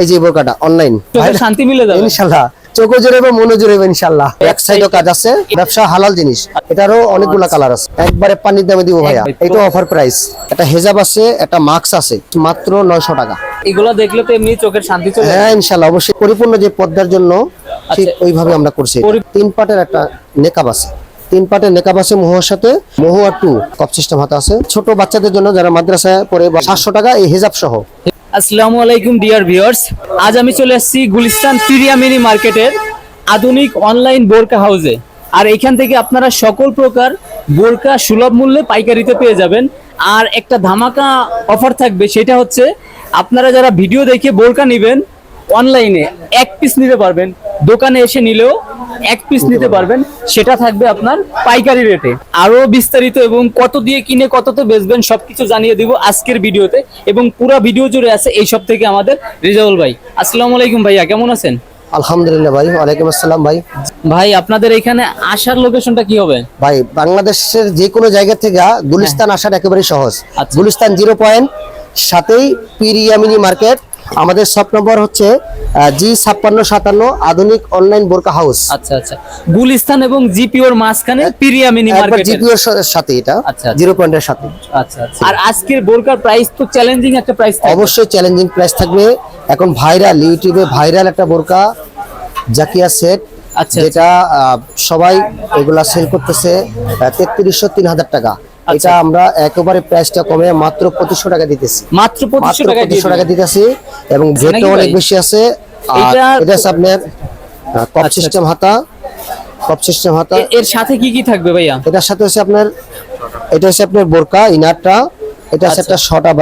এই যে বোরকাটা অনলাইন শান্তি মিলে যাবে। ইনশাল্লাহ। চোখও জুড়েবে মনে জুড়েবে ইনশাল্লাহ। এক সাইডও কাজ আছে ব্যবসা হালাল জিনিস। এটারও অনেকগুলা কালার আছে। একবারে পানির দামে দিব ভাইয়া। এটা অফার প্রাইস একটা হেজাব আছে একটা মাস্ক আছে মাত্র নয়শো টাকা। এগুলো দেখলে তো এমনি চোখের শান্তি চলে। হ্যাঁ ইনশাল্লাহ। অবশ্যই পরিপূর্ণ যে পদ্মার জন্য ঠিক আচ্ছা। ওইভাবে আমরা করছি। তিন পাটের একটা নেকাব আছে। তিন পাটের নেকাব আছে মহুয়ার সাথে। মহুয়া টু কপ সিস্টেম হাতে আছে। ছোট বাচ্চাদের জন্য যারা মাদ্রাসায় পড়ে সাতশো টাকা এই হেজাব সহ। আসসালামু আলাইকুম ডিয়ার ভিউয়ার্স আজ আমি চলে আসছি গুলিস্তান পিরিয়ামিনি মার্কেটের আধুনিক অনলাইন বোরকা হাউসে আর এখান থেকে আপনারা সকল প্রকার বোরকা সুলভ মূল্যে পাইকারিতে পেয়ে যাবেন। আর একটা ধামাকা অফার থাকবে, সেটা হচ্ছে আপনারা যারা ভিডিও দেখে বোরকা নেবেন অনলাইনে এক পিস নিতে পারবেন। দোকানে এসে নিলেও এক পিস নিতে পারবেন। সেটা থাকবে আপনার পাইকারি রেটে আরও বিস্তারিত এবং কত দিয়ে কিনে কততে বেচবেন সবকিছু জানিয়ে দিব আজকের ভিডিওতে। এবং পুরো ভিডিও জুড়ে আছে এই সব থেকে আমাদের রেজাউল ভাই। আসসালামু আলাইকুম ভাইয়া কেমন আছেন? আলহামদুলিল্লাহ ভাই ওয়ালাইকুম আসসালাম ভাই। ভাই আপনাদের এখানে আসার লোকেশনটা কি হবে? ভাই বাংলাদেশের যে কোনো জায়গা থেকে গুলিস্তান আসার একেবারে সহজ। আচ্ছা। গুলিস্তান জিরো পয়েন্ট সাথেই পিরিয়ামিনি মার্কেট আমাদের সব নম্বর হচ্ছে জি ছাপ্পান্ন সাতান্ন আধুনিক অনলাইন বোরকা হাউস আচ্ছা আচ্ছা। গুলিস্তান এবং জিপিওর মাঝখানে পিরিয়া মিনি মার্কেট জিপিওর সাথে এটা আচ্ছা, আচ্ছা। জিরো পয়েন্টের সাথে। আচ্ছা আচ্ছা। আর আজকের বোরকার প্রাইস তো চ্যালেঞ্জিং একটা প্রাইস অবশ্যই চ্যালেঞ্জিং প্রাইস থাকবে। এখন ভাইরাল ইউটিউবে ভাইরাল একটা বোরকা জাকিয়া সেট আচ্ছা, যেটা আহ, সবাই এগুলা সেল করতেছে তেত্রিশশো তিন হাজার টাকা। আচ্ছা। এটা আমরা একেবারে প্রাইসটা কমে মাত্র পঁচিশশো টাকা দিতেছি। মাত্র পঁচিশশো টাকা দিতেছি। এবং ভেটটা অনেক বেশি আছে। আর এটা- আছে আপনার কপ আচ্ছা, সিস্টেম হাতা। কপ সিস্টেম হাতা। এর সাথে কি কি থাকবে ভাইয়া? এটার সাথে হচ্ছে আপনার এটা হচ্ছে আপনার বোরকা ইনারটা। এটা হচ্ছে আচ্ছা। একটা শটা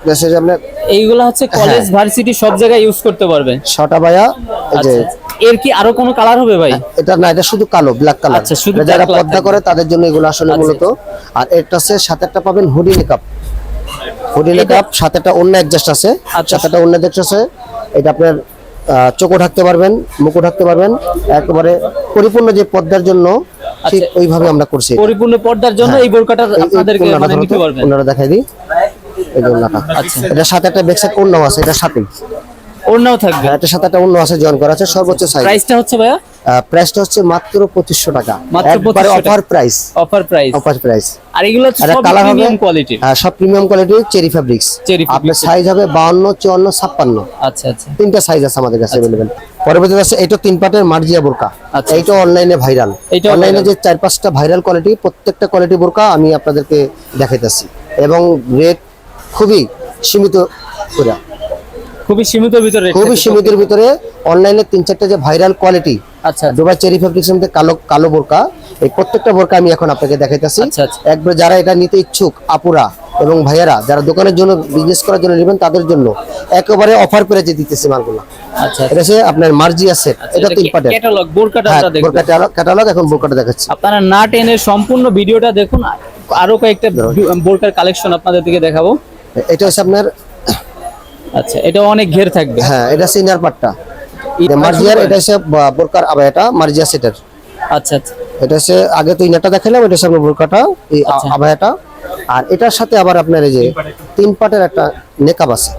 এটা হচ্ছে যে আপনার এইগুলো হচ্ছে কলেজ ভার্সিটি সব জায়গায় ইউজ করতে পারবে। শটা বায়া এই যে আচ্ছা। এর কি আরও কোনো কালার হবে ভাই? এটা না এটা শুধু কালো ব্ল্যাক কালার আচ্ছা, শুধু যারা পর্দা করে তাদের জন্য এগুলো আসলে আচ্ছা, মূলত। আর এটা হচ্ছে সাথে একটা পাবেন হুডি মেকআপ হুডি সাথে একটা অন্য অ্যাডজাস্ট আছে আচ্ছা। একটা অন্য অ্যাডজাস্ট আছে। এটা আপনার চোখও ঢাকতে পারবেন মুখও ঢাকতে পারবেন একেবারে পরিপূর্ণ যে পর্দার জন্য ঠিক আচ্ছা। ওইভাবে আমরা করছি পরিপূর্ণ পর্দার জন্য এই বোরকাটা হ্যাঁ। এই- এই আপনাদেরকে মানে নিতে পারবেন। ওড়নাটা দেখাই দিই। এই যে ওড়নাটা আচ্ছা। এটার সাথে একটা ব্যাক সাইড অন্য আছে এটার সাথে। ওড়নাও থাকবে। এটার সাথে একটা অন্য আছে জয়েন করা আছে সর্বোচ্চ সাইজ প্রাইসটা হচ্ছে ভাইয়া? প্রাইসটা হচ্ছে মাত্র পঁচিশশো টাকা। মাত্র 2500 offer price offer price offer price আর এগুলো সব প্রিমিয়াম কোয়ালিটির হ্যাঁ, সব প্রিমিয়াম কোয়ালিটির চেরি আপনার সাইজ হবে আচ্ছা আচ্ছা। তিনটা সাইজ আছে আমাদের কাছে অ্যাভেলেবেল পরবর্তীতে আছে এটা তিন পাটের মার্জিয়া বোরকা। আচ্ছা। এইটা অনলাইনে ভাইরাল অনলাইনে যে চার পাঁচটা ভাইরাল কোয়ালিটি প্রত্যেকটা কোয়ালিটি বোরকা আমি আপনাদেরকে দেখাইতেছি। এবং রেট খুবই সীমিত খুবই সীমিত ভিতরে খুবই সীমিতের ভিতরে অনলাইনে তিন চারটা যে ভাইরাল কোয়ালিটি আচ্ছা। দুবাই চেরি ফ্যাব্রিক্স মধ্যে কালো কালো বোরকা। এই প্রত্যেকটা বোরকা আমি এখন আপনাকে দেখাইতেছি। আচ্ছা, আচ্ছা। একবার যারা এটা নিতে ইচ্ছুক আপুরা এবং ভাইয়ারা যারা দোকানের জন্য বিজনেস করার জন্য নেবেন তাদের জন্য একেবারে অফার প্রাইজে দিতেছি মালগুলো। আচ্ছা এটা হচ্ছে আপনার মার্জিয়া সেট এটা তিন পাটের ক্যাটালগ বোরকাটা আমরা দেখব। ক্যাটালগ এখন বোরকাটা দেখাচ্ছি। আপনারা না টেনে সম্পূর্ণ ভিডিওটা দেখুন আরও কয়েকটা বোরকার কালেকশন আপনাদের দিকে দেখাবো। এটা হচ্ছে আপনার আচ্ছা এটা অনেক ঘের থাকবে। হ্যাঁ এটা ইনার পাটটা এটা মার্জিয়ার এটা হচ্ছে বোরকার আবায়াটা মার্জিয়া সেটের। আচ্ছা আচ্ছা। এটা হচ্ছে আগে তো ইনারটা দেখালাম এটা হচ্ছে বোরকাটা এই আচ্ছা। আবায়াটা আর এটার সাথে আবার আপনার এই যে তিন পাটের একটা নেকাব আছে।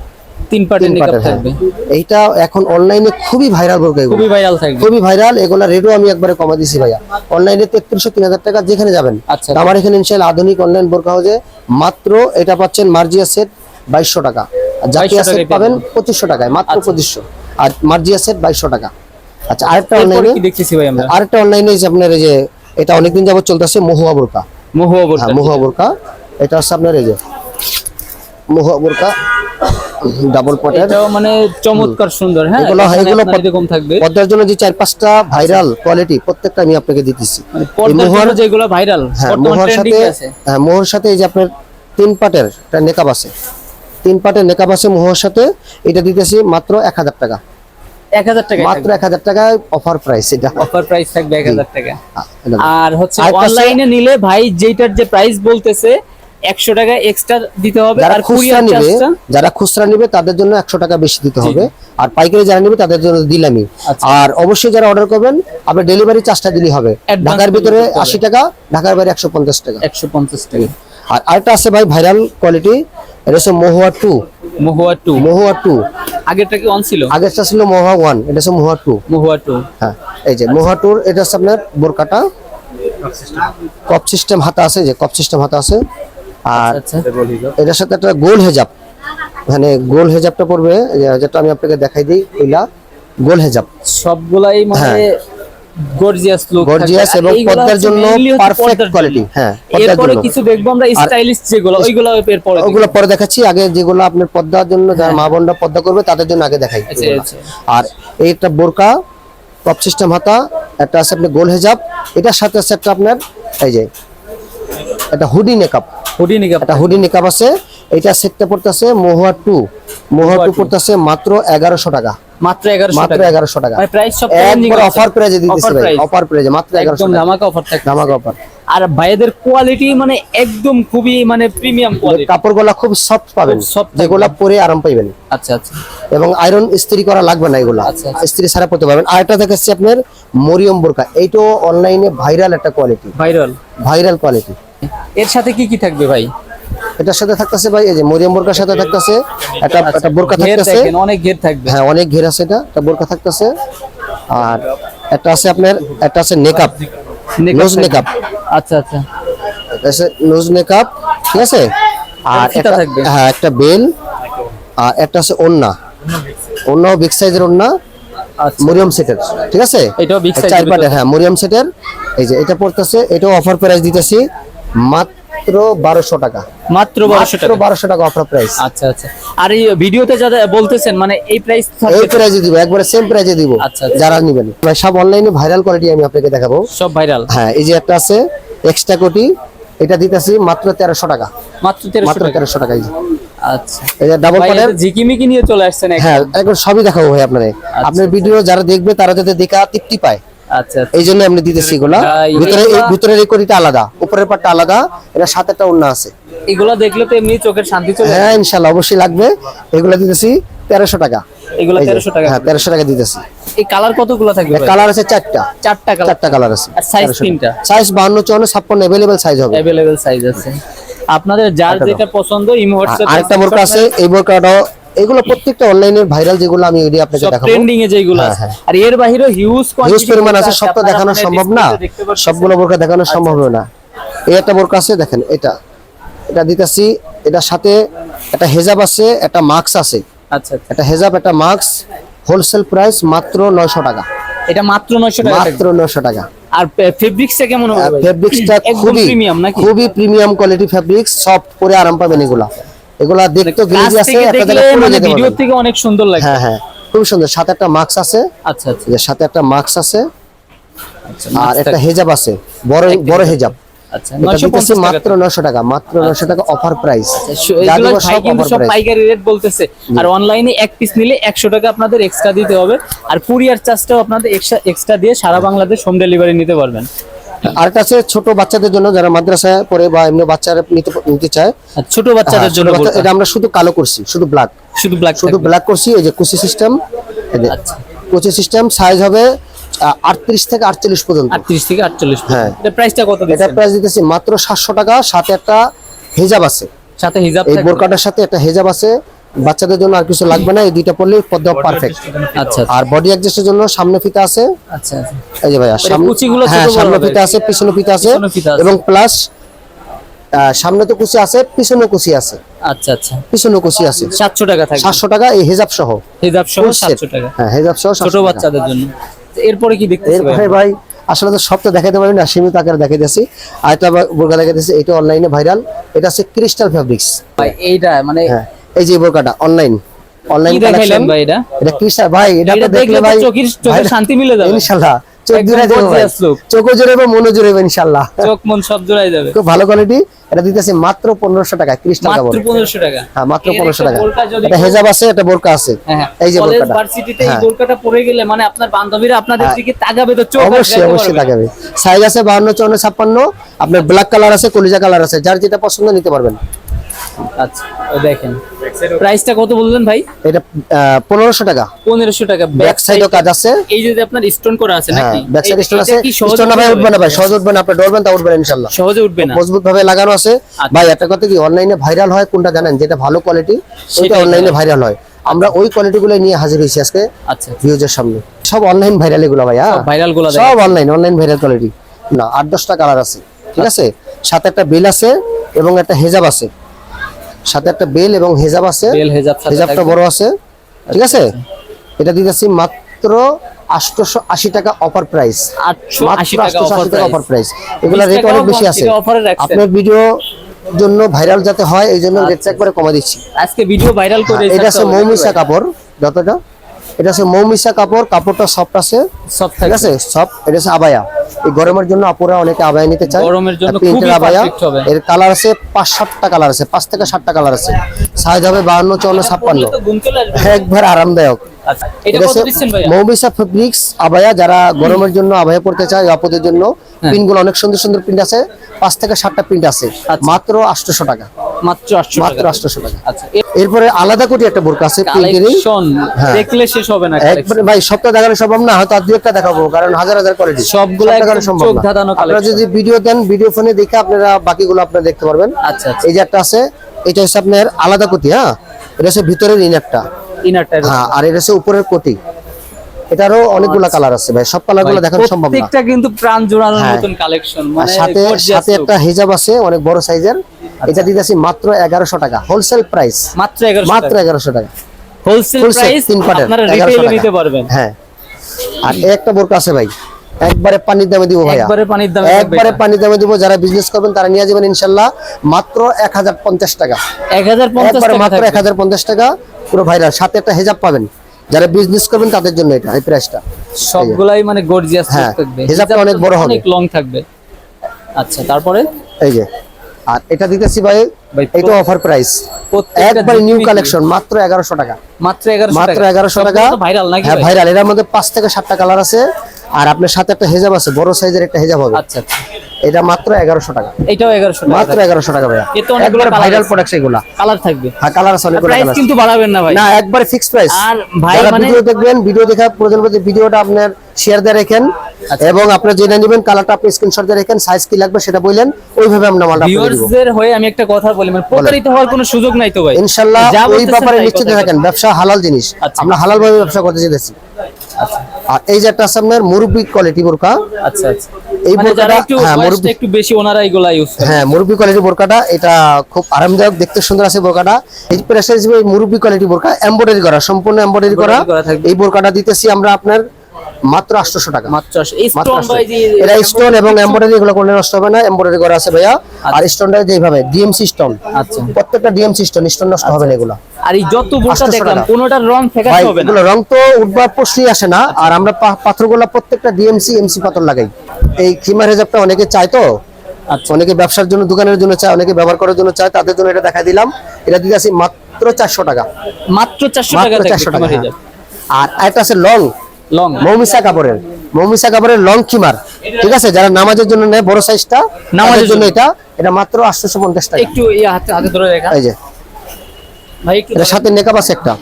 তিন পাটের হ্যাঁ। থাকবে। এইটা এখন অনলাইনে খুবই ভাইরাল বোরকা এগুলো। খুবই ভাইরাল থাকবে। খুবই ভাইরাল এগুলা রেটও আমি একবারে কমা দিছি ভাইয়া। অনলাইনে তেত্রিশশো তিন হাজার টাকা যেখানে যাবেন। আচ্ছা। আমার এখানে আধুনিক অনলাইন বোরকা মাত্র এটা পাচ্ছেন মার্জিয়া সেট বাইশশো টাকা। আর জাতীয় সেট পাবেন পঁচিশশো টাকায় মাত্র পঁচিশশো। আর মার্জিয়া সেট বাইশশো টাকা। আচ্ছা আরেকটা অনলাইনে দেখতেছি ভাই আমরা? আরেকটা অনলাইনে আপনার এই যে এটা অনেকদিন যাবত চলতেছে মহুয়া বোরকা। মহুয়া বোরকা। হ্যাঁ মহুয়া বোরকা। এটা হচ্ছে আপনার এই যে মহুয়া বোরকা ডাবল পটের মানে চমৎকার সুন্দর হ্যাঁ? এগুলো এগুলো এরকম থাকবে। পদ্মার জন্য যে চার পাঁচটা ভাইরাল কোয়ালিটি প্রত্যেকটা আমি আপনাকে দিতেছি। মানে মোহর যেগুলো ভাইরাল হ্যাঁ মোহর সাথে হ্যাঁ মোহর সাথে এই যে আপনার তিন পাটের একটা নেকাব আছে। তিন পাটের নেকাব আছে মোহর সাথে এটা দিতেছি মাত্র এক হাজার টাকা। 1000 টাকা মাত্র এক হাজার অফার প্রাইস এটা। অফার প্রাইস থাকবে 1000 টাকা। আর হচ্ছে অনলাইনে নিলে ভাই যেটার যে প্রাইস বলতেছে 100 টাকা এক্সট্রা দিতে হবে যারা খুচরা নিবে যারা খুচরা নিবে তাদের জন্য একশো টাকা বেশি দিতে হবে। আর পাইকারি যারা নিবে তাদের জন্য দিলামই। আচ্ছা। আর অবশ্যই যারা অর্ডার করবেন আপনার ডেলিভারি চার্জটা দিলেই হবে। ঢাকার ভিতরে আশি টাকা ঢাকার বাইরে একশো পঞ্চাশ টাকা। 150 টাকা। আর আরেকটা আছে ভাই ভাইরাল কোয়ালিটি এটা হচ্ছে Mahua two. Mahua two. Mahua two. আগেরটা কি অন ছিল? আগেরটা ছিল মহুয়া ওয়ান এটা হচ্ছে মহুয়া টু। মহুয়া টু। হ্যাঁ এই যে মহুয়া টুর এটা হচ্ছে আপনার বোরকাটা। কপ সিস্টেম হাতা আছে যে কপ সিস্টেম হাতা আছে। আর আচ্ছা এটার সাথে একটা গোল হেজাব। মানে গোল হেজাবটা পড়বে যেটা আমি আপনাকে দেখাই দিই ওইলা গোল হেজাব। সবগুলাই মানে গর্জিয়াস লুক গর্জিয়াস এবং পর্দার জন্য পারফেক্ট কোয়ালিটি হ্যাঁ এরপরে কিছু দেখব আমরা স্টাইলিশ যেগুলো ওইগুলো এরপরে ওগুলো পরে দেখাচ্ছি। আগে যেগুলো আপনার পর্দার জন্য যারা মা বোনরা পর্দা করবে তাদের জন্য আগে দেখাই আচ্ছা। আচ্ছা। আর এই একটা বোরকা টপ সিস্টেম হাতা একটা আছে আপনার গোল হেজাব এটার সাথে আছে একটা আপনার এই যে একটা হুডি নেকাপ হুডি নিকাপ একটা হুডি নেকাপ আছে। এটা সেটটা পড়তেছে মহুয়া টু মহুয়া টু পড়তেছে মাত্র এগারোশো টাকা। মাত্র 1100 মাত্র টাকা। টাকা। মানে প্রাইস সব একবার অফার প্রাইজে দিতেছি ভাই অফার প্রাইজে মাত্র এগারোশো একদম ধামাকা অফার থাকে ধামাকা অফার আর ভাইদের কোয়ালিটি মানে একদম খুবই মানে প্রিমিয়াম কোয়ালিটি কাপড়গুলা খুব সফট পাবেন। যেগুলা পরে আরাম পাইবেন। আচ্ছা আচ্ছা। এবং আয়রন ইস্ত্রি করা লাগবে না এগুলা। আচ্ছা, ইস্ত্রি ছাড়া পড়তে পারবেন। আর একটা দেখাচ্ছি আপনার মরিয়ম বোরকা। এইটাও অনলাইনে ভাইরাল একটা কোয়ালিটি ভাইরাল ভাইরাল কোয়ালিটি এর সাথে কি কি থাকবে ভাই? এটার সাথে থাকতেছে ভাই এই যে মরিয়ম বোরকার সাথে থাকতেছে একটা একটা বোরকা থাকতেছে। অনেক ঘের থাকবে। হ্যাঁ অনেক ঘের আছে এটা একটা বোরকা থাকতেছে। আর একটা আছে আপনার একটা আছে নেকআপ নোজ। নেকআপ আচ্ছা আচ্ছা। একটা আছে নোজ নেকআপ ঠিক আছে? আর একটা থাকবে। হ্যাঁ একটা বেল আর একটা আছে ওন্না ওন্নাও বিগ সাইজের ওন্না আচ্ছা। মরিয়ম সেটের ঠিক আছে? এটাও চার এর হ্যাঁ মরিয়ম সেটের। এই যে এটা পড়তেছে এটাও অফার প্রাইস দিতেছি। মাত্র বারোশো টাকা। মাত্র 1200 টাকা। বারোশো টাকা অফার প্রাইস আচ্ছা আচ্ছা। আর এই ভিডিওতে যারা বলতেছেন মানে এই প্রাইস এই? প্রাইজে দিব একবারে সেম প্রাইজে দিব আচ্ছা, আচ্ছা। যারা নেবেন। সব অনলাইনে ভাইরাল কোয়ালিটি আমি আপনাকে দেখাবো। সব ভাইরাল হ্যাঁ এই যে একটা আছে এক্সট্রা কোটি এটা দিতেছি মাত্র তেরোশো টাকা। মাত্র 1300 মাত্র তেরোশো টাকা আচ্ছা। এই যে ডাবল ভাই জিকিমিকি নিয়ে চলে আসছেন হ্যাঁ একবার সবই দেখাবো ভাই আপনার আপনার ভিডিও যারা দেখবে তারা যাতে দেখা তৃপ্তি পায়। আচ্ছা আচ্ছা। এই জন্য আমরা দিতেছি এগুলা। ভিতরে এই কোটিটা আলাদা। উপরের পাটটা আলাদা এটা আছে। এগুলো দেখলে তো এমনি চোখের শান্তি চলে হ্যাঁ ইনশাল্লাহ অবশ্যই লাগবে। এগুলা দিতেছি তেরোশো টাকা। এগুলো তেরোশো টাকা। হ্যাঁ তেরোশো টাকা দিতেছি। এই কালার কতগুলো থাকবে কালার আছে চারটা। চারটা কালার। চারটা কালার আছে। আর তিনটা? সাইজ বাহান্ন চুয়ান্ন ছাপ্পান্ন অ্যাভেলেবেল সাইজ হবে। অ্যাভেলেবেল সাইজ আছে। আপনাদের যার যেটা পছন্দ ইমো হোয়াটসঅ্যাপ আরেকটা বোরকা আছে এই বোরকাটাও এগুলো প্রত্যেকটা ভাইরাল যেগুলো আমি ওইটা আপনাকে দেখাবো। ট্রেন্ডিং এ যেগুলো হ্যাঁ, হ্যাঁ। আর এর হিউজ হিউজ পরিমাণ আছে দেখানো সম্ভব না। সবগুলো বোরকা দেখানো আচ্ছা, সম্ভব হবে না। এই একটা বোরকা আছে দেখেন এটা। এটা দিতেছি এটার সাথে একটা হেজাব আছে একটা মাস্ক আছে। আচ্ছা আচ্ছা। একটা হেজাব একটা মাস্ক হোলসেল প্রাইস মাত্র নয়শো টাকা। এটা মাত্র 900 টাকা মাত্র থাকবে। নয়শো টাকা। আর ফেব্রিক্সটা কেমন হবে ফেব্রিক্সটা খুবই প্রিমিয়াম নাকি? খুবই প্রিমিয়াম কোয়ালিটি ফেব্রিক্স সফট পরে আরাম পাবেন এগুলা। এগুলা দেখতে কাছ গ্লেজি আছে জায়গায় মানে ভিডিও থেকে অনেক সুন্দর লাগে। হ্যাঁ হ্যাঁ। খুব সুন্দর। সাথে একটা মাস্ক আছে। আচ্ছা আচ্ছা। সাথে একটা মাস্ক আছে। আচ্ছা আর একটা হেজাব আছে। বড় বড় হেজাব। আচ্ছা এটা 950 দিতেছি টাকা মাত্র 900 টাকা মাত্র 900 টাকা অফার প্রাইস শু- এগুলো ভাই কিন্তু সব পাইকারি রেট বলতেছে। আর অনলাইনে এক পিস নিলে একশো টাকা আপনাদের এক্সট্রা দিতে হবে। আর কুরিয়ার চার্জটাও আপনাদের এক্সট্রা এক্সট্রা দিয়ে সারা বাংলাদেশ হোম ডেলিভারি নিতে পারবেন। আরেকটা আছে ছোট বাচ্চাদের জন্য যারা মাদ্রাসায় পড়ে বা এমনি বাচ্চারা নিতে নিতে চায় ছোট বাচ্চাদের হ্যাঁ, জন্য এটা আমরা শুধু কালো করছি শুধু ব্ল্যাক শুধু ব্ল্যাক শুধু ব্ল্যাক করছি এই যে কুচি সিস্টেম আচ্ছা। কুচি সিস্টেম সাইজ হবে আটত্রিশ থেকে আটচল্লিশ পর্যন্ত। আটত্রিশ থেকে আটচল্লিশ হ্যাঁ। এটা প্রাইসটা কত এটা প্রাইস দিতেছি মাত্র সাতশো টাকা সাথে একটা হেজাব আছে। সাথে হিজাব এই বোরকাটার সাথে একটা হেজাব আছে। বাচ্চাদের জন্য আর কিছু লাগবে না এই দুইটা পরলেই পদ্মা পারফেক্ট আচ্ছা আর বডি অ্যাডজাস্টের জন্য সামনে ফিতা আছে। আচ্ছা আচ্ছা। এই যে ভাইয়া সামনে কুচিগুলো হ্যাঁ সামনে ফিতা আছে পিছনে ফিতা আছে। এবং প্লাস সামনে তো কুচি আছে পিছনে কুচি আছে। আচ্ছা আচ্ছা। পিছনে কুচি আছে। সাতশো টাকা থাকবে। সাতশো টাকা এই হেজাব সহ। হিজাব সহ full set। সাতশো টাকা। হ্যাঁ হেজাব সহ ছোট বাচ্চাদের জন্য। এরপরে কি দেখতে? এরপরে ভাই? আসলে তো সব তো দেখাতে পারি না সীমিত আকারে দেখাই দিয়েছি আর একটা বোরকা দেখাই দিয়েছি এটা অনলাইনে ভাইরাল এটা হচ্ছে ক্রিস্টাল ফেব্রিক্স ভাই এইটা মানে হ্যাঁ এই যে বোরকাটা অনলাইন অনলাইন কালেকশন ভাই এটা? এটা ক্রিস্টাল ভাই এটা দেখলে দেখলে ভাই চোখের শান্তি মিলে যাবে। ইনশাআল্লাহ চোখ একদম জুড়ে যাবে ভাই। gorgeous look। চোখও জুড়ে জুড়ে ইনশাআল্লাহ চোখ মন সব জোড়াই যাবে। খুব ভালো কোয়ালিটি এটা দিতেছে মাত্র পনেরোশো টাকা ক্রিস্টাল মাত্র পনেরোশো টাকা। হ্যাঁ মাত্র পনেরোশো টাকা। এটা হেজাব আছে এটা বোরকা আছে। হ্যাঁ, হ্যাঁ। এই যে বোরকাটা। ভার্সিটিতে এই। বোরকাটা পরে গেলে মানে আপনার বান্ধবীরা আপনাদের দিকে তাকাবে তো চোখ অবশ্যই অবশ্যই তাকাবে। সাইজ আছে বাহান্ন চুয়ান্ন ছাপ্পান্ন। আপনার ব্ল্যাক কালার আছে কলিজা কালার আছে যার যেটা পছন্দ নিতে পারবেন। আচ্ছা দেখেন। প্রাইসটা কত বললেন ভাই? এটা পনেরোশো টাকা। পনেরোশো টাকা। ব্যাক সাইডও কাজ আছে। এই যে আপনার স্টোন করা আছে হ্যাঁ নাকি? ব্যাক সাইড স্টোন আছে। স্টোন না ভাই উঠবে? উঠবে না ভাই সহজ উঠবে না। আপনি ডরবেন তা উঠবেন ইনশাল্লাহ। সহজে উঠবে না। মজবুত ভাবে লাগানো আছে। আচ্ছা। ভাই একটা কথা কি অনলাইনে ভাইরাল হয় কোনটা জানেন? যেটা ভালো কোয়ালিটি সেটা অনলাইনে ভাইরাল হয়। আমরা ওই কোয়ালিটি গুলো নিয়ে হাজির হয়েছি আজকে আচ্ছা ভিউজের সামনে। সব অনলাইন ভাইরাল এগুলো ভাই হ্যাঁ? ভাইরালগুলো সব অনলাইন অনলাইন ভাইরাল কোয়ালিটি না আট দশটা কালার আছে ঠিক আছে? সাথে একটা বেল আছে এবং একটা হেজাব আছে। সাথে একটা বেল এবং হেজাব আছে। বেল হেজাব হেজাবটা বড় আছে। ঠিক আছে? এটা দিতেছি মাত্র আটশো আশি টাকা অফার প্রাইস 880 টাকা আটশোশো আশি টাকা অফার প্রাইস এগুলো রেট অনেক বেশি আছে। আপনার ভিডিও জন্য ভাইরাল যাতে হয় এই জন্য রেট চেক করে কমা দিচ্ছি। আজকে ভিডিও ভাইরাল করে হ্যাঁ, এটা হচ্ছে মৌমিশা কাপড় যতটা এটা আছে মৌমিশা কাপড় কাপড়টা সফট আছে। সব ঠিক আছে? সব এটা আছে আবায়া। এই গরমের জন্য আপুরা অনেকে আবায়া নিতে চায়। গরমের জন্য খুবই আবায়া। হবে। এর কালার আছে পাঁচ সাতটা কালার আছে। পাঁচ থেকে সাতটা কালার আছে। সাইজ হবে বাহান্ন চুয়ান্ন ছাপ্পান্ন। একবার আরামদায়ক। আচ্ছা মৌমিসা ফেব্রিক্স আবায়া। যারা গরমের জন্য আবায়া পড়তে চায় আপদের জন্য পিন অনেক সুন্দর সুন্দর প্রিন্ট আছে। পাঁচ থেকে সাতটা প্রিন্ট আছে। আচ্ছা। মাত্র আটশোশো টাকা। মাত্র 800 মাত্র টাকা। আটশোশো টাকা। আচ্ছা এরপরে আলাদা কোটি একটা বোরকা আছে হ্যাঁ। দেখলে শেষ হবে না একবারে ভাই সপ্তাহ দেখানো সম্ভব না হয়তো আর দু একটা দেখাবো কারণ হাজার হাজার কোয়ালিটি সবগুলো চোখ ধাঁধানো আপনারা যদি ভিডিও দেন ভিডিও ফোনে দেখে আপনারা বাকিগুলো আপনারা দেখতে পারবেন। আচ্ছা আচ্ছা। এই যে একটা আছে এটা হচ্ছে আপনার আলাদা কোটি হ্যাঁ? এটা হচ্ছে ভিতরের ইনারটা ইনারটা হ্যাঁ আর এটা হচ্ছে উপরের কোটি। এটারও অনেকগুলা কালার আছে ভাই সব কালারগুলো দেখানো সম্ভব না। প্রত্যেকটা কিন্তু প্রাণ জোড়ানোর হ্যাঁ। মতন কালেকশন মানে সাথে সাথে একটা হিজাব আছে অনেক বড় সাইজের এটা দিতেছি মাত্র এগারোশো টাকা হোলসেল প্রাইস মাত্র মাত্র এগারোশো টাকা। হোলসেল প্রাইস তিন পাটের, আপনারা 1100 রিটেইলে টাকা। নিতে পারবেন। হ্যাঁ। আর একটা বোরকা আছে ভাই একবারে পানির দামে দিব ভাইয়া। একবারে পানির দামে একবারে পানির দামে দিব যারা বিজনেস করবেন তারা নিয়ে যাবেন মাত্র এক হাজার পঞ্চাশ টাকা। 1050 টাকা মাত্র এক থাকবে হাজার পঞ্চাশ টাকা পুরো ভাইরাল সাথে একটা হেজাব পাবেন। যারা বিজনেস করবেন তাদের জন্য এটা এই প্রাইসটা সবগুলাই মানে গর্জিয়াস থাকবে। হিজাবটা অনেক বড় হবে। অনেক লং থাকবে। আচ্ছা তারপরে? এই যে আর এটা দিতেছি ভাই ভাই, এটা অফার প্রাইস একবার নিউ কালেকশন মাত্র এগারোশো টাকা। মাত্র 1100 মাত্র এগারোশো টাকা। ভাইরাল নাকি হ্যাঁ ভাইরাল এটার মধ্যে পাঁচ থেকে সাতটা কালার আছে। আর আপনার সাথে একটা হেজাব আছে বড় সাইজের একটা হেজাব হবে। আচ্ছা আচ্ছা। এটা মাত্র এগারোশো টাকা। এটাও 1100 টাকা। মাত্র এগারোশো টাকা ভাইয়া। এ তো অনেকগুলো একবার ভাইরাল। প্রোডাক্ট এগুলা। কালার থাকবে। হ্যাঁ কালার আছে অনেকগুলো প্রাইস কিন্তু বাড়াবেন না ভাই। না একবারে ফিক্স প্রাইস আর ভাই মানে- ভিডিও দেখবেন ভিডিও দেখা প্রয়োজন ভিডিওটা আপনার শেয়ার দিয়ে রাখেন। এবং আপনার জেনে নেবেন কালারটা আপনি স্ক্রিনশট দিয়ে রাখেন সাইজ কি লাগবে সেটা বললেন ওইভাবে আমরা মালটা ভিউয়ার্সদের হয়ে আমি একটা কথা বলি মানে প্রতারিত হওয়ার কোনো সুযোগ নাই তো ভাই। ইনশাআল্লাহ ওই ব্যাপারে নিশ্চিত থাকেন ব্যবসা হালাল জিনিস। আচ্ছা। আমরা হালাল ভাবে ব্যবসা করতে চাইতেছি। আর এই যে একটা আছে আপনার মুরব্বি কোয়ালিটি বোরকা আচ্ছা আচ্ছা। এই মানে বোরকাটা হ্যাঁ মুরব্বি একটু বেশি ওনারা এগুলা ইউজ করে হ্যাঁ মুরব্বি কোয়ালিটি বোরকাটা এটা খুব আরামদায়ক দেখতে সুন্দর আছে বোরকাটা। এই প্রেসার হিসেবে এই মুরব্বি কোয়ালিটি বোরকা এমব্রয়ডারি করা সম্পূর্ণ এমব্রয়ডারি করা। এই বোরকাটা দিতেছি আমরা আপনার মাত্র আটশোশো টাকা। মাত্র স্টোন 800 এটা স্টোন এবং এমব্রয়ডারি এগুলো কোনো নষ্ট হবে না এমব্রয়ডারি করা আছে ভাইয়া। আর স্টোনটা যেভাবে স্টোন আচ্ছা। প্রত্যেকটা ডিএমসি স্টোন স্টোন নষ্ট হবে না এগুলো। আর এই যত বোরকা 800 দেখলাম টাকা। রং ফেকাশে হবে না। রং তো উঠবার প্রশ্নই আসে না। আর আমরা পা- পাথরগুলো প্রত্যেকটা ডিএমসি এমসি পাথর লাগাই। এই খিমার হেজাবটা অনেকে চায় তো। আচ্ছা। অনেকে ব্যবসার জন্য দোকানের জন্য চায় অনেকে ব্যবহার করার জন্য চায় তাদের জন্য এটা দেখা দিলাম। এটা দিতে আসি মাত্র চারশো টাকা। মাত্র 400 টাকা চারশো টাকা হ্যাঁ। আর একটা আছে লং। লং। মৌমিসা কাপড়ের মৌমিসা কাপড়ের লং কিমার। ঠিক আছে? যারা নামাজের জন্য নেয় বড় সাইজটা নামাজের জন্য। এটা। এটা মাত্র আটশোশো পঞ্চাশ টাকা। একটু এই হাতে হাতে ধরে রাখা। এই যে। ভাই একটু সাথে নেকাপ আছে একটা।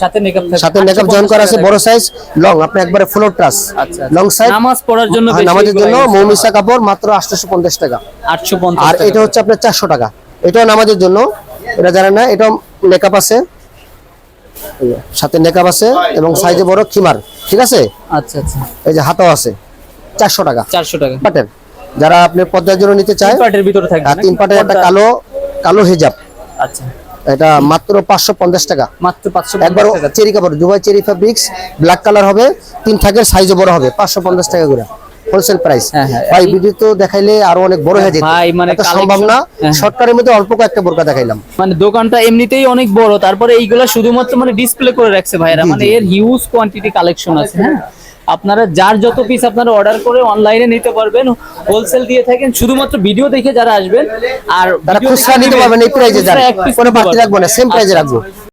সাথে মেকআপ সাথে নেকাপ জয়েন করা আছে বড় সাইজ লং আপনি একবারে ফ্লোর টাচ আচ্ছা লং সাইজ নামাজ পড়ার জন্য নামাজের জন্য মৌমিসা কাপড় মাত্র আটশোশো পঞ্চাশ টাকা। 850 আর এটা হচ্ছে আপনার চারশো টাকা। এটাও নামাজের জন্য। এটা জানেন না এটাও আছে। সাথে আছে এবং সাইজে বড় খিমার ঠিক আছে? আচ্ছা আচ্ছা। এই যে হাতাও আছে। চারশো টাকা। 400 টাকা। পাটের। যারা আপনি পর্দার জন্য নিতে চায় পাটের ভিতরে থাকবে আর তিন? পাটের একটা কালো কালো হিজাব। আচ্ছা। এটা মাত্র পাঁচশো পঞ্চাশ টাকা। মাত্র 550 একবার চেরি কাপড় Dubai cherry fabrics black colour হবে তিন থাকের সাইজও বড় হবে পাঁচশো পঞ্চাশ টাকা করে। হোলসেল প্রাইস হ্যাঁ, হ্যাঁ। ভাই ভিডিও তো দেখাইলে আরও অনেক বড় হয়ে যেত। ভাই, মানে সম্ভব না হ্যাঁ। মধ্যে অল্প কয়েকটা বোরকা দেখাইলাম। মানে দোকানটা এমনিতেই অনেক বড় তারপরে এইগুলা শুধুমাত্র মানে ডিসপ্লে করে রাখছে ভাইরা মানে এর হিউজ কোয়ান্টিটি কালেকশন আছে হ্যাঁ। আপনারা যার যত পিস আপনারা অর্ডার করে অনলাইনে নিতে পারবেন হোলসেল দিয়ে থাকেন। শুধুমাত্র ভিডিও দেখে যারা আসবেন আর তারা খুচরা নিতে পারবেন এই প্রাইজে piece কোনো বাড়তি রাখব না সেম প্রাইজে আচ্ছা, রাখব।